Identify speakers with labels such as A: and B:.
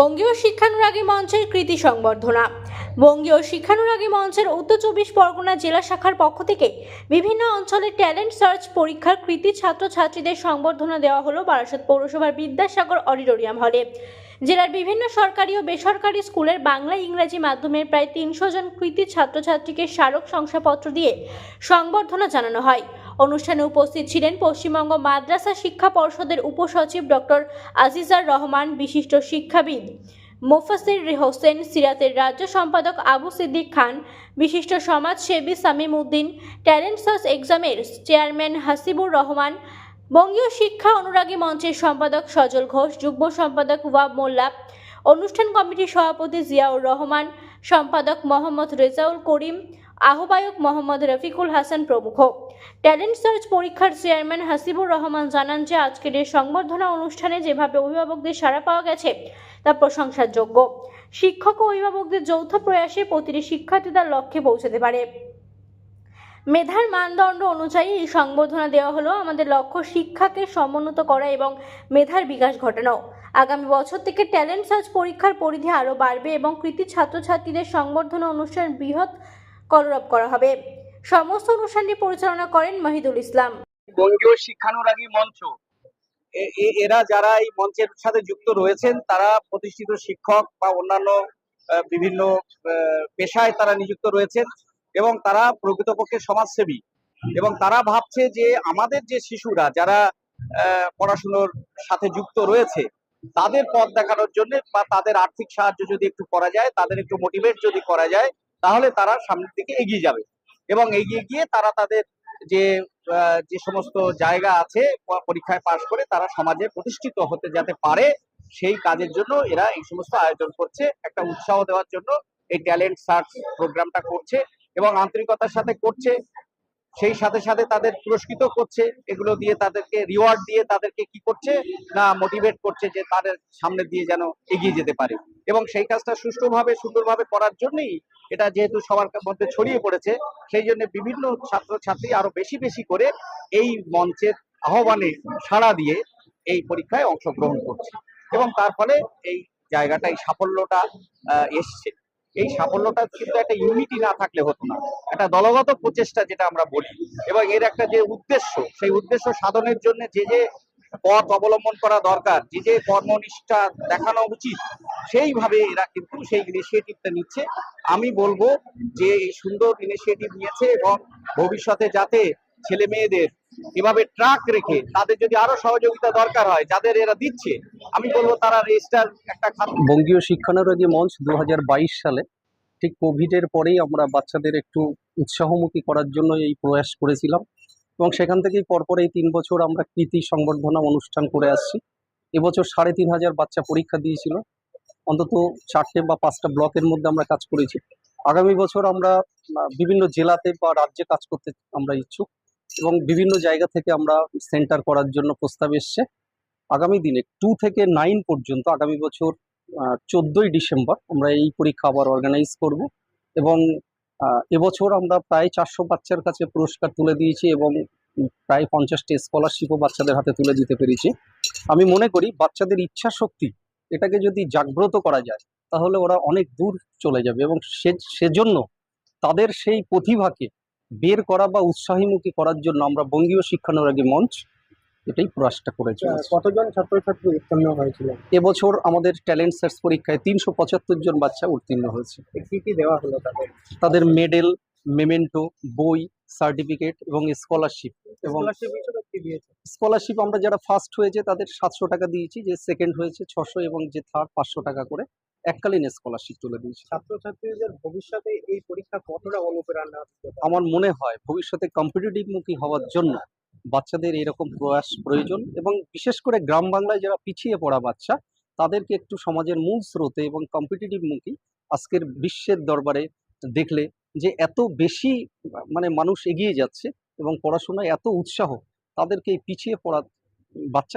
A: বঙ্গীয় শিক্ষানুরাগী মঞ্চের কৃতি সংবর্ধনা। বঙ্গীয় শিক্ষানুরাগী মঞ্চের উত্তর চব্বিশ পরগনা জেলা শাখার পক্ষ থেকে বিভিন্ন অঞ্চলে ট্যালেন্ট সার্চ পরীক্ষার কৃতি ছাত্রছাত্রীদের সংবর্ধনা দেওয়া হলো বারাসত পৌরসভার বিদ্যাসাগর অডিটোরিয়াম হলে। জেলার বিভিন্ন সরকারি ও বেসরকারি স্কুলের বাংলা, ইংরাজি মাধ্যমের প্রায় তিনশো জন কৃতি ছাত্রছাত্রীকে স্মারক শংসাপত্র দিয়ে সংবর্ধনা জানানো হয়। অনুষ্ঠানে উপস্থিত ছিলেন পশ্চিমবঙ্গ মাদ্রাসা শিক্ষা পর্ষদের উপসচিব ডক্টর আজিজার রহমান, বিশিষ্ট শিক্ষাবিদ মোফাসির হোসেন সিরাতের রাজ্য সম্পাদক আবু সিদ্দিক খান, বিশিষ্ট সমাজসেবী সামিম উদ্দিন, ট্যালেন্ট সার্চ এক্সামের চেয়ারম্যান হাসিবুর রহমান, বঙ্গীয় শিক্ষা অনুরাগী মঞ্চের সম্পাদক সজল ঘোষ, যুগ্ম সম্পাদক ওয়াব মোল্লা, অনুষ্ঠান কমিটির সভাপতি জিয়াউর রহমান, সম্পাদক মোহাম্মদ রেজাউল করিম, আহ্বায়ক মোহাম্মদ রফিকুল হাসান প্রমুখ। ট্যালেন্ট সার্চ পরীক্ষার চেয়ারম্যান হাসিবুর রহমান জানান যে আজকের এই সংবর্ধনা অনুষ্ঠানে যেভাবে অভিভাবকদের সাড়া পাওয়া গেছে, তা প্রশংসার যোগ্য শিক্ষক ও অভিভাবকদের যৌথ প্রয়াসে প্রতিটি শিক্ষার্থী তার লক্ষ্যে পৌঁছাতে পারে। মেধার মানদণ্ড অনুযায়ী এই সংবর্ধনা দেওয়া হলো আমাদের লক্ষ্য শিক্ষাকে সমুন্নত করা এবং মেধার বিকাশ ঘটানো। আগামী বছর থেকে ট্যালেন্ট সার্চ পরীক্ষার পরিধি আরও বাড়বে এবং কৃতি ছাত্রছাত্রীদের সংবর্ধনা অনুষ্ঠান বৃহৎ কলরব করা হবে। সমস্ত অনুষ্ঠানটি পরিচালনা করেন মহিদুল ইসলাম।
B: বঙ্গীয় শিক্ষানুরাগী মঞ্চ। এরা যারা এই মঞ্চের সাথে যুক্ত রয়েছেন, তারা প্রতিষ্ঠিত শিক্ষক বা অন্যান্য বিভিন্ন পেশায় তারা নিযুক্ত রয়েছেন এবং তারা প্রকৃতপক্ষে সমাজসেবী। এবং তারা ভাবছে যে আমাদের যে শিশুরা যারা পড়াশুনোর সাথে যুক্ত রয়েছে, তাদের পথ দেখানোর জন্য বা তাদের আর্থিক সাহায্য যদি একটু করা যায়, তাদের একটু মোটিভেট যদি করা যায়, তাহলে তারা সামনের দিকে এগিয়ে যাবে। এবং এগিয়ে গিয়ে তারা তাদের যে যে সমস্ত জায়গা আছে পরীক্ষায় পাশ করে তারা সমাজে প্রতিষ্ঠিত হতে যাতে পারে, সেই কাজের জন্য এরা এই সমস্ত আয়োজন করছে। একটা উৎসাহ দেওয়ার জন্য এই ট্যালেন্ট সার্চ প্রোগ্রামটা করছে এবং আন্তরিকতার সাথে করছে। সেই সাথে সাথে তাদের পুরস্কৃত করছে, এগুলো দিয়ে তাদেরকে রিওয়ার্ড দিয়ে তাদেরকে কি করছে না মোটিভেট করছে যে তাদের সামনে দিয়ে যেন এগিয়ে যেতে পারে। এবং সেই কাজটা সুষ্ঠুভাবে, সুন্দরভাবে করার জন্যই এটা যেহেতু সবার মধ্যে ছড়িয়ে পড়েছে, সেই জন্য বিভিন্ন ছাত্রছাত্রী আরও বেশি বেশি করে এই মঞ্চের আহ্বানে সাড়া দিয়ে এই পরীক্ষায় অংশগ্রহণ করছে। এবং তার ফলে এই জায়গাটা এই সাফল্যটা এসছে। এই সাফল্যটা কিন্তু একটা ইউনিটি না থাকলে হতো না। একটা দলগত প্রচেষ্টা যেটা আমরা বলি। এবং এর একটা যে উদ্দেশ্য, সেই উদ্দেশ্য সাধনের জন্য যে যে পথ অবলম্বন করা দরকার, যে যে কর্মনিষ্ঠা দেখানো উচিত, সেইভাবে এরা কিন্তু সেই ইনিশিয়েটিভটা নিচ্ছে। আমি বলব যে এই সুন্দর ইনিশিয়েটিভ নিয়েছে এবং ভবিষ্যতে যাতে ছেলে মেয়েদের এভাবে ট্রাক রেখে তাদের যদি আরও সহযোগিতা দরকার হয়, যাদের এরা দিচ্ছে, আমি বলব তারা রেজিস্টার একটা
C: বঙ্গীয় শিক্ষানুরাগী মঞ্চ দুহাজার বাইশ সালে ঠিক কোভিডের পরেই আমরা বাচ্চাদের একটু উৎসাহমুখী করার জন্য এই প্রয়াস করেছিলাম। এবং সেখান থেকেই পরপর এই তিন বছর আমরা কৃতি সংবর্ধনা অনুষ্ঠান করে আসছি। এবছর সাড়ে তিন হাজার বাচ্চা পরীক্ষা দিয়েছিল। অন্তত চারটে বা পাঁচটা ব্লকের মধ্যে আমরা কাজ করেছি। আগামী বছর আমরা বিভিন্ন জেলাতে বা রাজ্যে কাজ করতে আমরা ইচ্ছুক। এবং বিভিন্ন জায়গা থেকে আমরা সেন্টার করার জন্য প্রস্তাব এসছে। আগামী দিনে টু থেকে নাইন পর্যন্ত, আগামী বছর চোদ্দোই ডিসেম্বর আমরা এই পরীক্ষা আবার অর্গানাইজ করব এবং এবছর আমরা প্রায় চারশো বাচ্চার কাছে পুরস্কার তুলে দিয়েছি এবং প্রায় পঞ্চাশটি স্কলারশিপও বাচ্চাদের হাতে তুলে দিতে পেরেছি। আমি মনে করি বাচ্চাদের ইচ্ছা শক্তি এটাকে যদি জাগ্রত করা যায়, তাহলে ওরা অনেক দূর চলে যাবে এবং সেজন্য তাদের সেই প্রতিভাকে বের করা বা উৎসাহীমুখী করার জন্য আমরা বঙ্গীয় শিক্ষানুরাগী মঞ্চ এটাই প্রয়াসটা করেছি।
D: কতজন ছাত্রছাত্রী উত্তীর্ণ হয়েছিল?
C: এবছর আমাদের ট্যালেন্ট সার্চ পরীক্ষায় তিনশো পঁচাত্তর জন বাচ্চা উত্তীর্ণ হয়েছে।
D: কি কি দেওয়া হলো তাদের?
C: তাদের মেডেল মেমেন্টো বই সার্টিফিকেট এবং স্কলারশিপ এবং
D: স্কলারশিপ
C: আমরা যারা ফার্স্ট হয়েছে তাদের সাতশো টাকা দিয়েছি যে সেকেন্ড হয়েছে ছশো এবং যে থার্ড পাঁচশো টাকা করে। এককালীন স্কলারশিপ তুলে দিয়েছে
D: ছাত্রছাত্রীদের ভবিষ্যতে এই পরীক্ষা কতটা অনুপ্রেরণা
C: আমার মনে হয় ভবিষ্যতে কম্পিটিটিভ মুখী হওয়ার জন্য বাচ্চাদের এরকম প্রয়াস প্রয়োজন এবং বিশেষ করে গ্রাম বাংলায় যারা পিছিয়ে পড়া বাচ্চা তাদেরকে একটু সমাজের মূল স্রোতে এবং কম্পিটিটিভ মুখী আজকের বিশ্বের দরবারে দেখলে যে এত বেশি মানে মানুষ এগিয়ে যাচ্ছে এবং পড়াশোনায় এত উৎসাহ তাদেরকে এই পিছিয়ে পড়া বাচ্চা